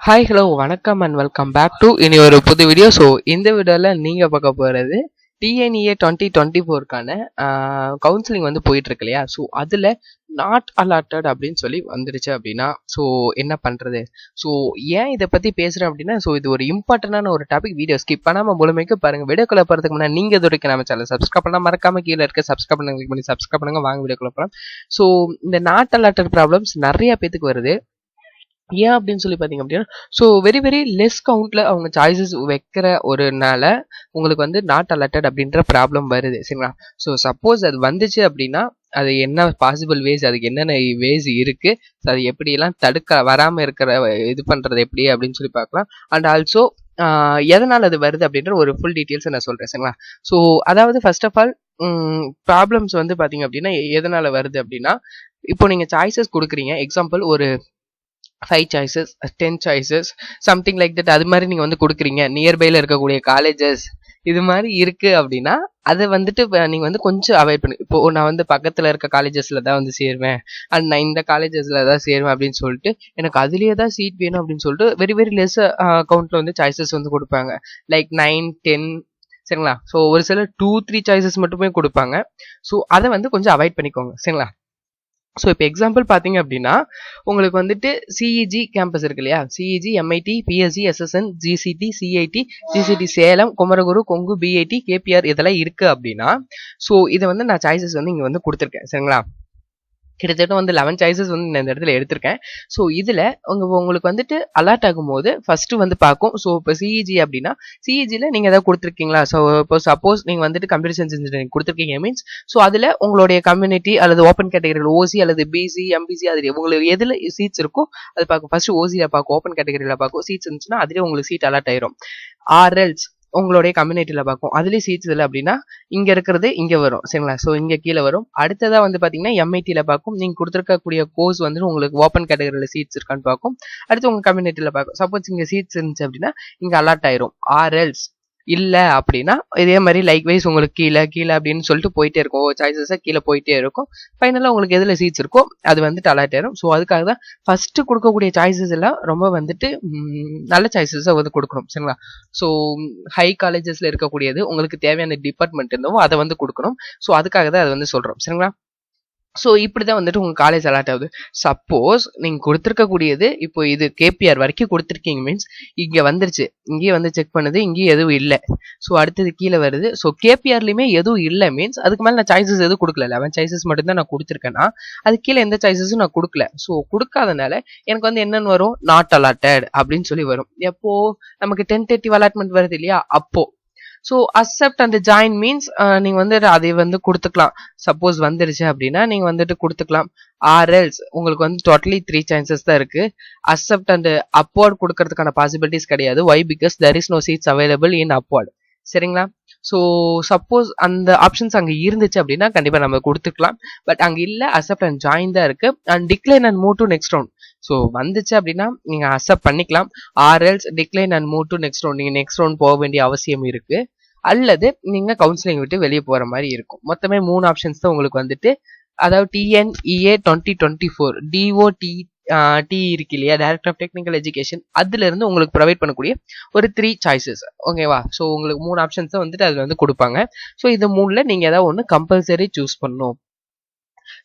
Hi hello வணக்கம் and welcome back to இனி ஒரு புது வீடியோ ஸோ இந்த வீடியோவில் நீங்கள் பார்க்க போகிறது டிஎன்இஏ டுவெண்ட்டி டுவெண்ட்டி ஃபோருக்கான கவுன்சிலிங் வந்து போயிட்டுருக்கு இல்லையா? ஸோ அதில் நாட் அலாட்டட் அப்படின்னு சொல்லி வந்துடுச்சு அப்படின்னா ஸோ என்ன பண்ணுறது ஸோ ஏன் இதை பற்றி பேசுகிறேன் அப்படின்னா ஸோ இது ஒரு இம்பார்ட்டண்டான ஒரு டாபிக் வீடியோ ஸ்கிப் பண்ணாமல் முழுமைக்கு பாருங்கள் வீடியோக்குள்ளே போகிறதுக்கு முன்னாடி நீங்கள் இது வரைக்கும் நம்ம சேனல் சப்ஸ்கிரைப் பண்ணால் மறக்காம கீழே இருக்க சப்ஸ்கிரைப் பண்ண click பண்ணி சப்ஸ்கிரைப் பண்ணுங்கள் வாங்க வீடியோக்குள்ளே போகிறோம் ஸோ இந்த நாட் அலாட்டட் ப்ராப்ளம்ஸ் நிறைய பேத்துக்கு வருது. ஏன் அப்படின்னு சொல்லி பார்த்தீங்க அப்படின்னா ஸோ வெரி வெரி லெஸ் கவுண்ட்டில் அவங்க சாய்ஸஸ் வைக்கிற ஒரு நாள உங்களுக்கு வந்து நாட் அலர்ட்டட் அப்படின்ற ப்ராப்ளம் வருது சரிங்களா? ஸோ சப்போஸ் அது வந்துச்சு அப்படின்னா அது என்ன பாசிபிள் வேஸ் அதுக்கு என்னென்ன வேஸ் இருக்குது அது எப்படியெல்லாம் தடுக்க வராமல் இருக்கிற இது பண்ணுறது எப்படி அப்படின்னு சொல்லி பார்க்கலாம். அண்ட் ஆல்சோ எதனால் அது வருது அப்படின்ற ஒரு ஃபுல் டீட்டெயில்ஸ் நான் சொல்கிறேன் சரிங்களா? ஸோ அதாவது ஃபர்ஸ்ட் ஆஃப் ஆல் ப்ராப்ளம்ஸ் வந்து பார்த்தீங்க அப்படின்னா எதனால் வருது அப்படின்னா இப்போ நீங்கள் சாய்ஸஸ் கொடுக்குறீங்க. எக்ஸாம்பிள் ஒரு five choices ten choices something like that அது மாதிரி நீங்கள் வந்து கொடுக்குறீங்க. நியர்பையில் இருக்கக்கூடிய காலேஜஸ் இது மாதிரி இருக்குது அப்படின்னா அதை வந்துட்டு நீங்கள் வந்து கொஞ்சம் அவாய்ட் பண்ணு. இப்போ நான் வந்து பக்கத்தில் இருக்க காலேஜஸில் தான் வந்து சேருவேன். அண்ட் நான் இந்த காலேஜஸில் தான் சேருவேன் அப்படின்னு சொல்லிட்டு எனக்கு அதுலேயே தான் சீட் வேணும் அப்படின்னு சொல்லிட்டு வெரி வெரி லெஸ் அக்கௌண்ட்டில் வந்து சாய்ஸஸ் வந்து கொடுப்பாங்க. லைக் நைன் டென் சரிங்களா? ஸோ ஒரு சில டூ த்ரீ சாய்ஸஸ் மட்டுமே கொடுப்பாங்க. ஸோ அதை வந்து கொஞ்சம் அவாய்ட் பண்ணிக்கோங்க. சரிங்களா? ஸோ இப்போ எக்ஸாம்பிள் பார்த்தீங்க அப்படின்னா உங்களுக்கு வந்துட்டு சிஇஜி கேம்பஸ் இருக்கு இல்லையா? CEG MIT PSC SSN GCT CIT GCT Salem Kumaraguru Kongu PIT KPR இதெல்லாம் இருக்குது அப்படின்னா ஸோ இதை வந்து நான் சாய்ஸஸ் வந்து இங்கே வந்து கொடுத்துருக்கேன். சரிங்களா? கிட்டத்தட்ட வந்து லெவன் சாய்ஸஸ் வந்து நான் இந்த இடத்துல எடுத்திருக்கேன். ஸோ இதில் உங்கள் உங்களுக்கு வந்துட்டு அலர்ட் ஆகும்போது ஃபஸ்ட்டு வந்து பார்க்கும். ஸோ இப்போ சிஇஜி அப்படின்னா சிஇஜியில் நீங்கள் ஏதாவது கொடுத்துருக்கீங்களா? ஸோ இப்போ சப்போஸ் நீங்கள் வந்துட்டு கம்ப்யூட்டர் சயின்ஸ் இன்ஜினியரிங் கொடுத்துருக்கீங்க மீன்ஸ் ஸோ அதில் உங்களுடைய கம்யூனிட்டி அல்லது ஓப்பன் கேட்டகரியில் ஓசி அல்லது பிசி எம்பிசி அதில் உங்களுக்கு எதில் சீட்ஸ் இருக்கோ அது பார்க்கும். ஃபஸ்ட்டு ஓசியில் பார்க்கும் ஓப்பன் கேட்டகரியில் பார்க்கும். சீட்ஸ் இருந்துச்சுன்னா அதிலே உங்களுக்கு சீட் அலர்ட் ஆயிரும். ஆர்எல்ஸ் உங்களுடைய கம்யூனிட்டியில் பார்க்கும். அதுலேயும் சீட்ஸ் இல்லை அப்படின்னா இங்கே இருக்கிறது இங்கே வரும். சரிங்களா? ஸோ இங்கே கீழே வரும். அடுத்ததாக வந்து பார்த்தீங்கன்னா எம்ஐடியில் பார்க்கும். நீங்கள் கொடுத்துருக்கக்கூடிய கோர்ஸ் வந்து உங்களுக்கு ஓப்பன் கேட்டகரியில் சீட்ஸ் இருக்கான்னு பார்க்கும். அடுத்து உங்கள் கம்யூனிட்டியில் பார்க்கும். சப்போஸ் இங்கே சீட்ஸ் இருந்துச்சு அப்படின்னா இங்கே அலாட் ஆயிரும். ஆர்எல்ஸ் இல்லை அப்படின்னா இதே மாதிரி லைக் வைஸ் உங்களுக்கு கீழே கீழே அப்படின்னு சொல்லிட்டு போயிட்டே இருக்கும். சாய்ஸஸாக கீழே போயிட்டே இருக்கும். ஃபைனலாக உங்களுக்கு எதில் சீட்ஸ் இருக்கோ அது வந்துட்டு அலர்ட் ஸோ அதுக்காக தான் ஃபஸ்ட்டு கொடுக்கக்கூடிய சாய்ஸஸ் எல்லாம் ரொம்ப வந்துட்டு நல்ல சாய்ஸஸாக வந்து கொடுக்கணும். சரிங்களா? ஸோ ஹை காலேஜஸில் இருக்கக்கூடியது உங்களுக்கு தேவையான டிபார்ட்மெண்ட் இருந்தவோ அதை வந்து கொடுக்கணும். ஸோ அதுக்காக தான் அதை வந்து சொல்கிறோம் சரிங்களா? ஸோ இப்படி தான் வந்துட்டு உங்கள் காலேஜ் அலாட் ஆகுது. சப்போஸ் நீங்கள் கொடுத்துருக்கக்கூடியது இப்போ இது கேபிஆர் வரைக்கும் கொடுத்துருக்கீங்க. மீன்ஸ் இங்கே வந்துருச்சு. இங்கேயே வந்து செக் பண்ணுது. இங்கேயும் எதுவும் இல்லை. ஸோ அடுத்தது கீழே வருது. ஸோ கேபிஆர்லையுமே எதுவும் இல்லை. மீன்ஸ் அதுக்கு மேலே நான் சாய்ஸஸ் எதுவும் கொடுக்கல. லெவன் சாய்ஸஸ் மட்டும்தான் நான் கொடுத்துருக்கேன்னா அது கீழே எந்த சாய்ஸஸும் நான் கொடுக்கல. ஸோ கொடுக்காதனால எனக்கு வந்து என்னென்னு வரும்? நாட் அலாட்டட் அப்படின்னு சொல்லி வரும். எப்போ? நமக்கு டென் தேர்ட்டி அலாட்மெண்ட் வருது இல்லையா? அப்போது ஸோ அக்செப்ட் அந்த ஜாயின் மீன்ஸ் நீங்கள் வந்து அதை வந்து கொடுத்துக்கலாம். சப்போஸ் வந்துருச்சு அப்படின்னா நீங்கள் வந்துட்டு கொடுத்துக்கலாம். ஆர்எல்ஸ் உங்களுக்கு வந்து டோட்டலி த்ரீ சான்சஸ் தான் இருக்கு. அக்செப்ட் அண்ட் அப்வார்ட் கொடுக்கறதுக்கான பாசிபிலிட்டிஸ் கிடையாது. Why because there is no seats available in upward சரிங்களா? ஸோ சப்போஸ் அந்த ஆப்ஷன்ஸ் அங்கே இருந்துச்சு அப்படின்னா கண்டிப்பாக நம்ம கொடுத்துக்கலாம். பட் அங்கே இல்லை அக்செப்ட் அண்ட் ஜாயின் தான் இருக்குது and decline and move to next round so வந்துச்சு அப்படின்னா நீங்கள் அக்செப்ட் பண்ணிக்கலாம். Or else decline and move to next round நீங்கள் நெக்ஸ்ட் ரவுண்ட் போக வேண்டிய அவசியம் இருக்குது அல்லது நீங்கள் கவுன்சிலிங் விட்டு வெளியே போகிற மாதிரி இருக்கும். மொத்தமே மூணு ஆப்ஷன்ஸ் தான் உங்களுக்கு வந்துட்டு. அதாவது TNEA twenty twenty four DOT D இருக்கு இல்லையா? டைரக்டர் ஆஃப் டெக்னிக்கல் எஜுகேஷன் அதுலேருந்து உங்களுக்கு ப்ரொவைட் பண்ணக்கூடிய ஒரு த்ரீ சாய்ஸஸ் ஓகேவா ஸோ உங்களுக்கு மூணு ஆப்ஷன்ஸ் தான் வந்துட்டு அதில் வந்து கொடுப்பாங்க. ஸோ இது மூணில் நீங்கள் ஏதாவது ஒன்று கம்பல்சரி சூஸ் பண்ணும்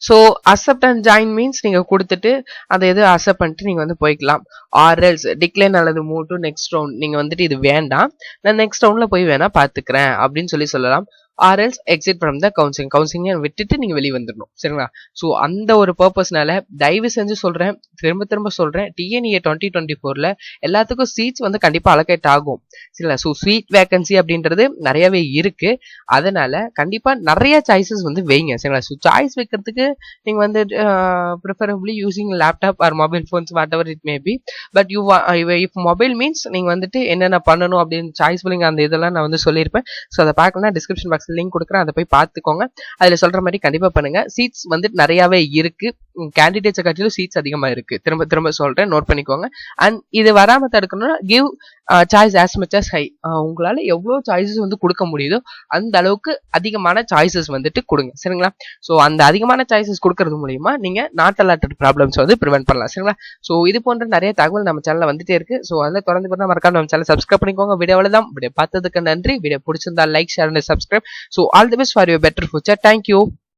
so accept and join means நீங்கள் கொடுத்துட்டு அதை எது அக்செப்ட் பண்ணிட்டு நீங்கள் வந்து போய்க்கலாம். ஆர்எல்ஸ் டிக்ளைன் அல்லது மூவ் டு நெக்ஸ்ட் ரவுண்ட் நீங்கள் வந்துட்டு இது வேண்டாம். நான் நெக்ஸ்ட் ரவுண்டில் போய் வேணால் பார்த்துக்கிறேன். அப்படின்னு சொல்லி சொல்லலாம். Or else exit from the counselling கவுன்சிலிங்கை விட்டுட்டு நீங்கள் வெளியே வந்துடணும் சரிங்களா? ஸோ அந்த ஒரு பர்பஸ்னால தயவு செஞ்சு சொல்கிறேன் திரும்ப திரும்ப சொல்கிறேன் டிஎன்இஏ டுவெண்ட்டி டுவெண்ட்டி ஃபோரில் எல்லாத்துக்கும் சீட்ஸ் வந்து கண்டிப்பாக அலோகேட் ஆகும். சரிங்களா? ஸோ ஸ்வீட் வேகன்சி அப்படின்றது நிறையவே இருக்கு. அதனால கண்டிப்பாக நிறைய சாய்ஸஸ் வந்து வைங்க. சரிங்களா? ஸோ சாய்ஸ் வைக்கிறதுக்கு நீங்கள் வந்து preferably using laptop or mobile phones whatever it may be but you if mobile means நீங்கள் வந்துட்டு என்னென்ன பண்ணணும் அப்படின்னு சாய்ஸ் பிள்ளைங்க அந்த இதெல்லாம் நான் வந்து சொல்லியிருப்பேன். ஸோ அதை பார்க்கலாம் டிஸ்கிரிப்ஷன் பாக்ஸ் லிங்க் கொடுக்குறேன் அதை போய் பார்த்துக்கோங்க. அதில் சொல்கிற மாதிரி கண்டிப்பாக பண்ணுங்க. சீட்ஸ் வந்துட்டு நிறையாவே இருக்கு. கேண்டிடேட்ஸை காட்டிலும் சீட்ஸ் அதிகமாக இருக்கு. திரும்ப திரும்ப சொல்கிறேன் நோட் பண்ணிக்கோங்க. அண்ட் இது வராமல் தடுக்கணும்னா give choice as much as high உங்களால் எவ்வளோ சாய்ஸஸ் வந்து கொடுக்க முடியுதோ அந்த அளவுக்கு அதிகமான சாய்ஸஸ் வந்துட்டு கொடுங்க. சரிங்களா? ஸோ அந்த அதிகமான சாய்ஸஸ் கொடுக்கறது மூலியமா நீங்கள் நாட் அலாட்டட் ப்ராப்ளம்ஸ் வந்து ப்ரிவென்ட் பண்ணலாம். சரிங்களா? ஸோ இது போன்ற நிறைய தகவல் நம்ம சேனலில் வந்துட்டே இருக்கு. ஸோ அதில் தொடர்ந்து பார்த்தா மறக்காம நம்ம சேனல் சப்ஸ்கிரைப் பண்ணிக்கோங்க. வீடியோவில் தான் வீடியோ பார்த்ததுக்கு நன்றி. வீடியோ பிடிச்சிருந்தா like share and subscribe so all the best for you better future thank you